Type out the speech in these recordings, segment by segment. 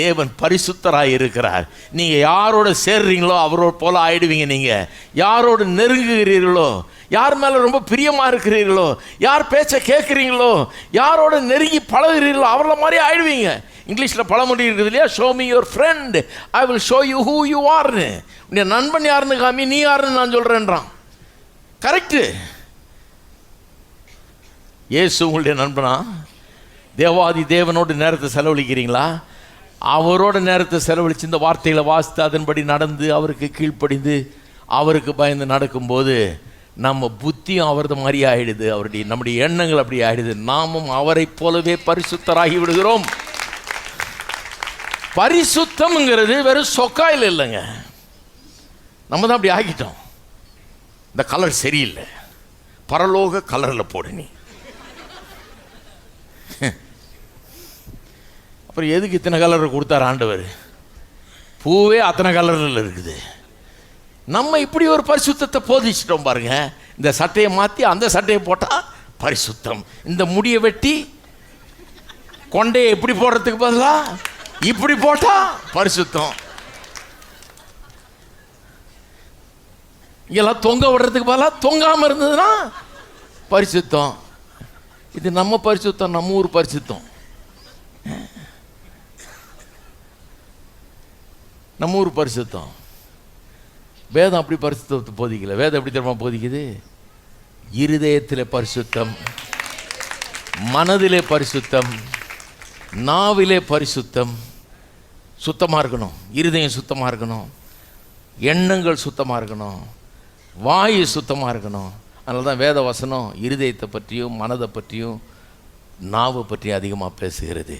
தேவன் பரிசுத்தராக இருக்கிறார் நீங்கள் யாரோட சேர்றீங்களோ அவரோட போல ஆயிடுவீங்க நீங்கள் யாரோடு நெருங்குகிறீர்களோ யார் மேலே ரொம்ப பிரியமாக இருக்கிறீர்களோ யார் பேச்ச கேட்குறீங்களோ யாரோட நெருங்கி பழகிறீர்களோ அவர்கள மாதிரி ஆயிடுவீங்க. இங்கிலீஷில் பழமொழி இருக்குது இல்லையா? Show me your friend I will show you who you ஆர்னு உன்னை நண்பன் யாருன்னு காமி நீ யாருன்னு நான் சொல்கிறேன்றான் கரெக்டு இயேசு உங்களுடைய நண்பனா? தேவாதி தேவனோடு நேரத்தை செலவழிக்கிறீங்களா? அவரோட நேரத்தை செலவழித்து இந்த வார்த்தைகளை வாசித்து அதன்படி நடந்து அவருக்கு கீழ்ப்படிந்து அவருக்கு பயந்து நடக்கும்போது நம்ம புத்தியும் அவரது மாதிரி ஆகிடுது அவருடைய நம்முடைய எண்ணங்கள் அப்படி ஆகிடுது நாமும் அவரைப் போலவே பரிசுத்தராகி விடுகிறோம். பரிசுத்தம்ங்கிறது வெறும் சொக்காயில் இல்லைங்க. நம்ம தான் அப்படி ஆகிட்டோம் இந்த கலர் சரியில்லை. பரலோக கலரில் போடு நீ. அப்புறம் எதுக்கு இத்தனை கலர் கொடுத்தார் ஆண்டவர்? பூவே அத்தனை கலரில் இருக்குது. நம்ம இப்படி ஒரு பரிசுத்தத்தை போதிச்சிட்டோம் பாருங்க. இந்த சட்டையை மாற்றி அந்த சட்டையை போட்டால் பரிசுத்தம். இந்த முடியை வெட்டி கொண்டையை இப்படி போடுறதுக்கு பதிலாக இப்படி போட்டால் பரிசுத்தம். இங்கெல்லாம் தொங்க விடுறதுக்கு பதிலாக தொங்காமல் இருந்ததுன்னா பரிசுத்தம். இது நம்ம பரிசுத்தம் நம்ம ஊர் பரிசுத்தம். நம்ம ஊர் பரிசுத்தம். வேதம் அப்படி பரிசுத்தத்தை போதிக்கல. வேதம் எப்படி தெரியுமா போதிக்குது? இருதயத்தில் பரிசுத்தம் மனதிலே பரிசுத்தம் நாவிலே பரிசுத்தம். சுத்தமாக இருக்கணும். இருதயம் சுத்தமாக இருக்கணும். எண்ணங்கள் சுத்தமாக இருக்கணும். வாயு சுத்தமாக இருக்கணும். அதனால தான் வேத வசனம் இருதயத்தை பற்றியும் மனதை பற்றியும் நாவை பற்றியும் அதிகமாக பேசுகிறது.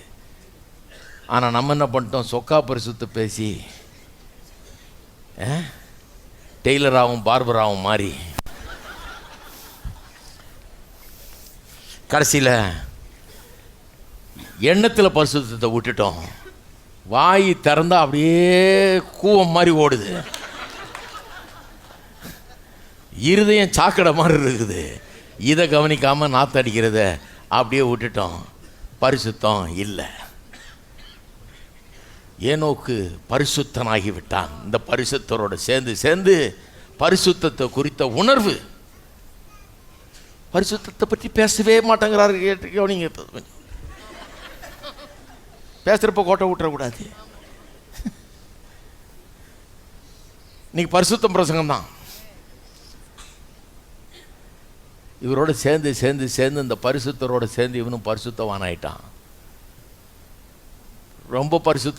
ஆனால் நம்ம என்ன பண்ணிட்டோம்? சொக்கா பரிசுத்த பேசி டெய்லராகவும் பார்பராகவும் மாறி. கடைசியில் எண்ணத்தில் பரிசுத்தத்தை விட்டுட்டோம். வாய் திறந்தா அப்படியே கூவம் மாதிரி ஓடுது. இருதயம் சாக்கடை மாதிரி இருக்குது. இதை கவனிக்காமல் நாத்தடிக்கிறத அப்படியே விட்டுட்டோம். பரிசுத்தம் இல்லை. ஏனோக்கு பரிசுத்தனாகிவிட்டான். இந்த பரிசுத்தரோட சேர்ந்து சேர்ந்து பரிசுத்தத்தை குறித்த உணர்வு. பரிசுத்தத்தை பற்றி பேசவே மாட்டேங்கிறாரு கேட்டு கவனிங்க. பேசுகிறப்ப பேசுறப்ப கோட்டை விட்டுறக்கூடாது இன்னைக்கு பரிசுத்தம் பிரசங்கம் தான் இவரோட சேர்ந்து சேர்ந்து சேர்ந்து இந்த பரிசுத்தரோட சேர்ந்து இவனும் பரிசுத்தவான் ஆயிட்டான் ரொம்ப பரிசுத்த